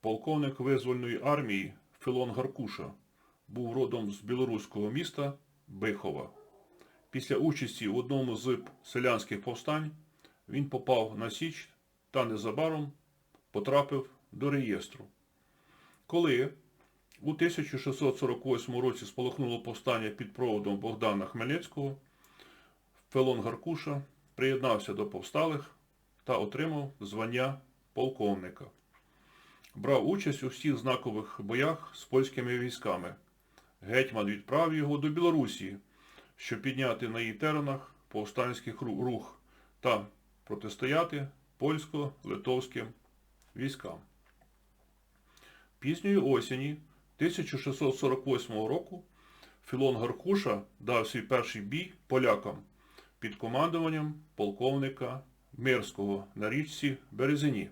Полковник визвольної армії Филон Гаркуша був родом з білоруського міста Бихова. Після участі в одному з селянських повстань він попав на Січ та незабаром потрапив до реєстру. Коли у 1648 році спалахнуло повстання під проводом Богдана Хмельницького, Фелон Гаркуша приєднався до повсталих та отримав звання полковника. Брав участь у всіх знакових боях з польськими військами. Гетьман відправив його до Білорусі, щоб підняти на її теренах повстанський рух та протистояти польсько-литовським військам. Пізньої осені 1648 року Філон Гаркуша дав свій перший бій полякам під командуванням полковника Мирського на річці Березині.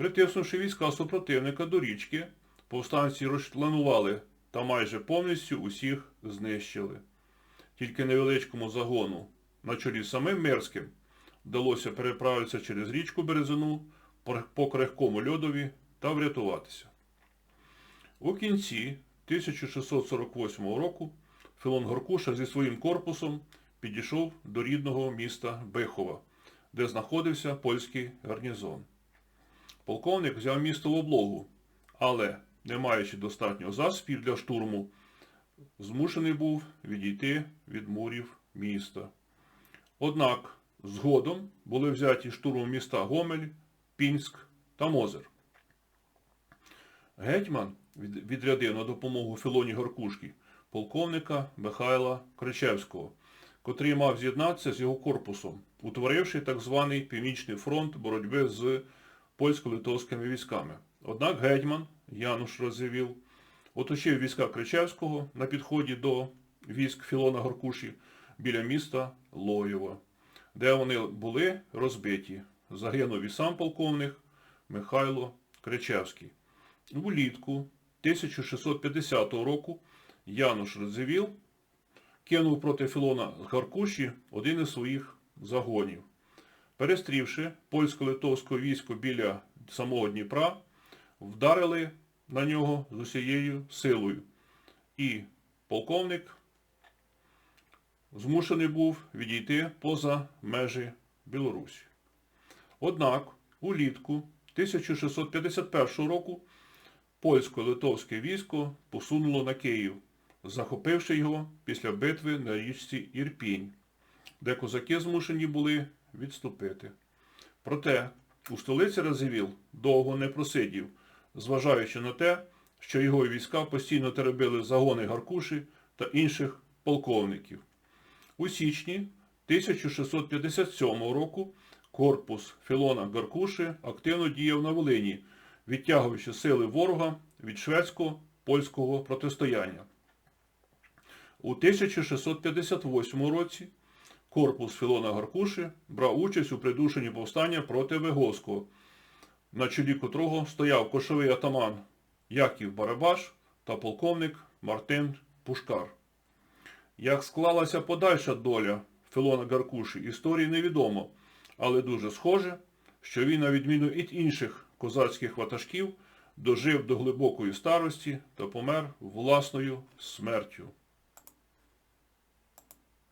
Притиснувши війська супротивника до річки, повстанці розчленували та майже повністю усіх знищили. Тільки невеличкому загону на чолі самим Мирським вдалося переправитися через річку Березину по- крихкому льодові та врятуватися. У кінці 1648 року Філон Горкуша зі своїм корпусом підійшов до рідного міста Бихова, де знаходився польський гарнізон. Полковник взяв місто в облогу, але, не маючи достатньо засобів для штурму, змушений був відійти від мурів міста. Однак згодом були взяті штурмом міста Гомель, Пінськ та Мозер. Гетьман відрядив на допомогу Філоні Горкушки полковника Михайла Кричевського, котрий мав з'єднатися з його корпусом, утворивши так званий Північний фронт боротьби з польсько-литовськими військами. Однак гетьман Януш Розівіл оточив війська Кричевського на підході до військ Філона Горкуші біля міста Лоєво, де вони були розбиті. Загинув і сам полковник Михайло Кричевський. Влітку 1650 року Януш Радзивіл кинув проти Філона Гаркуші один із своїх загонів. Перестрівши польсько-литовське військо біля самого Дніпра, вдарили на нього з усією силою. І полковник змушений був відійти поза межі Білорусі. Однак улітку 1651 року польсько-литовське військо посунуло на Київ, захопивши його після битви на річці Ірпінь, де козаки змушені були відступити. Проте у столиці Разивіл довго не просидів, зважаючи на те, що його війська постійно теребили загони Гаркуші та інших полковників. У січні 1657 року корпус Філона Гаркуші активно діяв на Волині, відтягуючи сили ворога від шведсько-польського протистояння. У 1658 році корпус Філона Гаркуші брав участь у придушенні повстання проти Виговського, на чолі котрого стояв кошовий атаман Яків Барабаш та полковник Мартин Пушкар. Як склалася подальша доля Філона Гаркуші, історії невідомо, але дуже схоже, що він, на відміну від інших козацьких ватажків, дожив до глибокої старості та помер власною смертю.